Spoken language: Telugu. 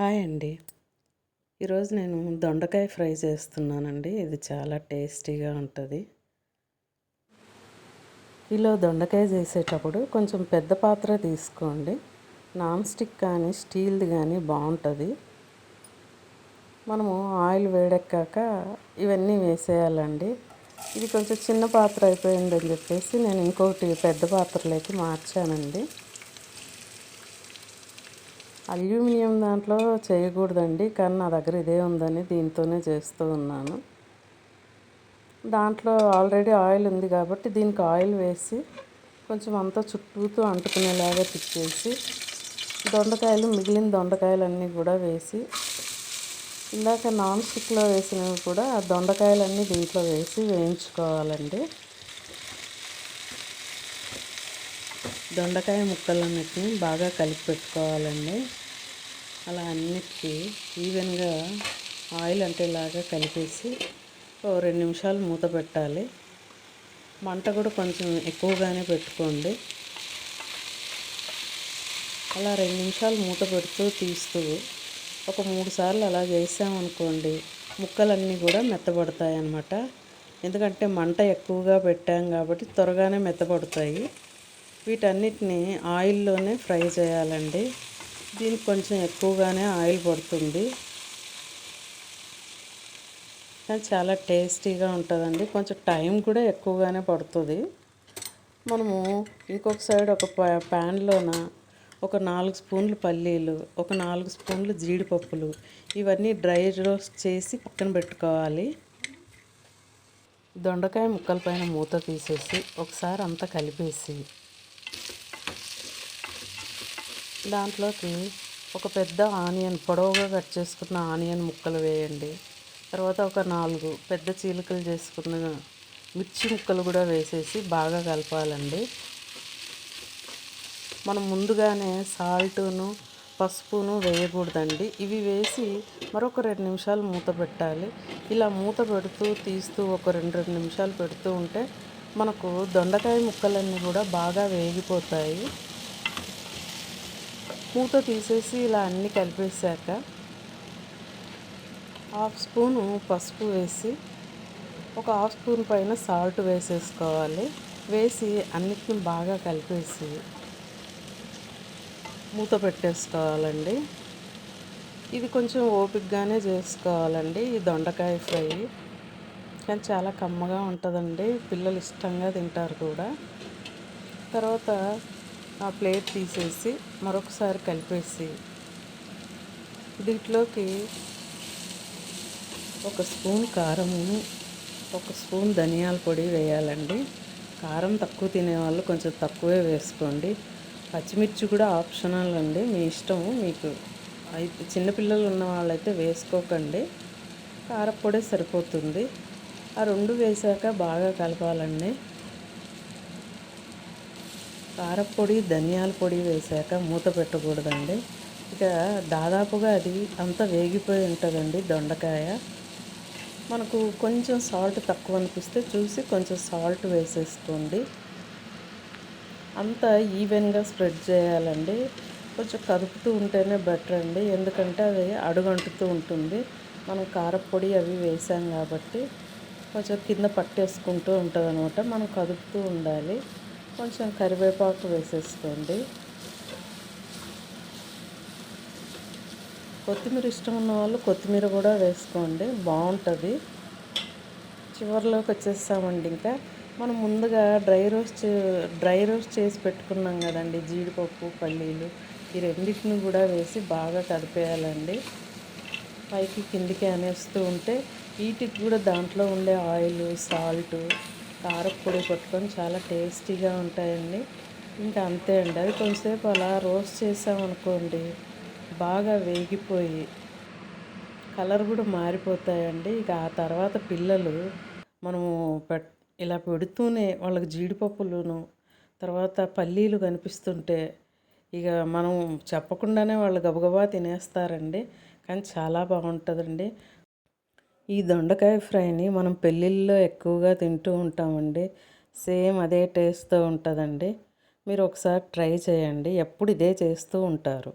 హాయ్ అండి. ఈరోజు నేను దొండకాయ ఫ్రై చేస్తున్నానండి. ఇది చాలా టేస్టీగా ఉంటుంది. ఇలా దొండకాయ చేసేటప్పుడు కొంచెం పెద్ద పాత్ర తీసుకోండి. నాన్ స్టిక్ కానీ స్టీల్ది కానీ బాగుంటుంది. మనము ఆయిల్ వేడెక్కాక ఇవన్నీ వేసేయాలండి. ఇది కొంచెం చిన్న పాత్ర అయిపోయిందని చెప్పేసి నేను ఇంకొకటి పెద్ద పాత్రలోకి మార్చానండి. అల్యూమినియం దాంట్లో చేయకూడదండి కానీ నా దగ్గర ఇదే ఉందని దీంతోనే చేస్తూ ఉన్నాను. దాంట్లో ఆల్రెడీ ఆయిల్ ఉంది కాబట్టి దీనికి ఆయిల్ వేసి కొంచెం అంతా చుట్టూతో అంటుకునేలాగా తిప్పేసి దొండకాయలు మిగిలిన దొండకాయలన్నీ కూడా వేసి ఇందాక నాన్ స్టిక్లో వేసినవి కూడా ఆ దొండకాయలన్నీ దీంట్లో వేసి వేయించుకోవాలండి. దొండకాయ ముక్కలన్నిటిని బాగా కలిపి పెట్టుకోవాలండి. అలా అన్నిటికీ ఈవెన్గా ఆయిల్ అంటే ఇలాగా కలిపేసి ఓ రెండు నిమిషాలు మూత పెట్టాలి. మంట కూడా కొంచెం ఎక్కువగానే పెట్టుకోండి. అలా రెండు నిమిషాలు మూత పెడుతూ తీస్తూ ఒక మూడు సార్లు అలా చేసామనుకోండి ముక్కలన్నీ కూడా మెత్తబడతాయి అన్నమాట ఎందుకంటే మంట ఎక్కువగా పెట్టాం కాబట్టి త్వరగానే మెత్తబడతాయి. వీటన్నిటిని ఆయిల్లోనే ఫ్రై చేయాలండి. దీనికి కొంచెం ఎక్కువగానే ఆయిల్ పడుతుంది. కానీ చాలా టేస్టీగా ఉంటుందండి. కొంచెం టైం కూడా ఎక్కువగానే పడుతుంది. మనము ఇంకొక సైడ్ ఒక ప్యాన్లోన ఒక నాలుగు స్పూన్లు పల్లీలు ఒక నాలుగు స్పూన్లు జీడిపప్పులు ఇవన్నీ డ్రై రోస్ట్ చేసి పక్కన పెట్టుకోవాలి. దొండకాయ ముక్కల పైన మూత తీసేసి ఒకసారి అంతా కలిపేసి దాంట్లోకి ఒక పెద్ద ఆనియన్ పొడవుగా కట్ చేసుకున్న ఆనియన్ ముక్కలు వేయండి. తర్వాత ఒక నాలుగు పెద్ద చీలికలు చేసుకున్న మిర్చి ముక్కలు కూడా వేసేసి బాగా కలపాలండి. మనం ముందుగానే సాల్టును పసుపును వేయకూడదండి. ఇవి వేసి మరొక రెండు నిమిషాలు మూత పెట్టాలి. ఇలా మూత పెడుతూ తీస్తూ ఒక రెండు రెండు నిమిషాలు పెడుతూ ఉంటే మనకు దొండకాయ ముక్కలన్నీ కూడా బాగా వేగిపోతాయి. మూత తీసేసి ఇలా అన్నీ కలిపేసాక హాఫ్ స్పూను పసుపు వేసి ఒక హాఫ్ స్పూన్ పైన సాల్ట్ వేసేసుకోవాలి. వేసి అన్నిటిని బాగా కలిపేసి మూత పెట్టేసుకోవాలండి. ఇది కొంచెం ఓపికగానే చేసుకోవాలండి ఈ దొండకాయ ఫ్రై. కానీ చాలా కమ్మగా ఉంటుందండి పిల్లలు ఇష్టంగా తింటారు కూడా. తర్వాత ఆ ప్లేట్ తీసేసి మరొకసారి కలిపేసి దీంట్లోకి ఒక స్పూన్ కారము ఒక స్పూన్ ధనియాల పొడి వేయాలండి. కారం తక్కువ తినేవాళ్ళు కొంచెం తక్కువే వేసుకోండి. పచ్చిమిర్చి కూడా ఆప్షనల్ అండి. మీ ఇష్టము మీకు అయితే చిన్నపిల్లలు ఉన్న వాళ్ళైతే వేసుకోకండి. కారపొడి సరిపోతుంది. ఆ రెండు వేసాక బాగా కలపాలండి. కారపొడి ధనియాల పొడి వేసాక మూత పెట్టకూడదండి. ఇక దాదాపుగా అది అంతా వేగిపోయి ఉంటుందండి దొండకాయ. మనకు కొంచెం సాల్ట్ తక్కువ అనిపిస్తే చూసి కొంచెం సాల్ట్ వేసేసుకోండి. అంతా ఈవెన్గా స్ప్రెడ్ చేయాలండి. కొంచెం కదుపుతూ ఉంటేనే బెటర్ అండి. ఎందుకంటే అది అడుగంటుతూ ఉంటుంది. మనం కారపొడి అవి వేసాం కాబట్టి కొంచెం కింద పట్టేసుకుంటూ ఉంటుంది అనమాట మనం కదుపుతూ ఉండాలి. కొంచెం కరివేపాకు వేసేసుకోండి. కొత్తిమీర ఇష్టం ఉన్న వాళ్ళు కొత్తిమీర కూడా వేసుకోండి. బాగుంటుంది. చివరిలోకి వచ్చేస్తామండి ఇంకా. మనం ముందుగా డ్రై రోస్ట్ డ్రై రోస్ట్ చేసి పెట్టుకున్నాం కదండి. జీడిపప్పు పల్లీలు ఈ రెండింటిని కూడా వేసి బాగా కలిపేయాలండి పైకి కిందికి అనేస్తూ ఉంటే వీటికి కూడా దాంట్లో ఉండే ఆయిల్ సాల్ట్ కారపొడి కొట్టుకొని చాలా టేస్టీగా ఉంటాయండి. ఇంకా అంతే అండి. అది కొంచెంసేపు అలా రోస్ట్ చేసామనుకోండి బాగా వేగిపోయి కలర్ కూడా మారిపోతాయండి. ఇక ఆ తర్వాత పిల్లలు మనము పెట్ ఇలా పెడుతూనే వాళ్ళకి జీడిపప్పులను తర్వాత పల్లీలు కనిపిస్తుంటే ఇక మనం చెప్పకుండానే వాళ్ళు గబగబా తినేస్తారండి. కానీ చాలా బాగుంటుందండి. ఈ దొండకాయ ఫ్రైని మనం పెళ్ళిళ్ళలో ఎక్కువగా తింటూ ఉంటామండి. సేమ్ అదే టేస్ట్తో ఉంటుందండి. మీరు ఒకసారి ట్రై చేయండి. ఎప్పుడు ఇదే చేస్తూ ఉంటారు.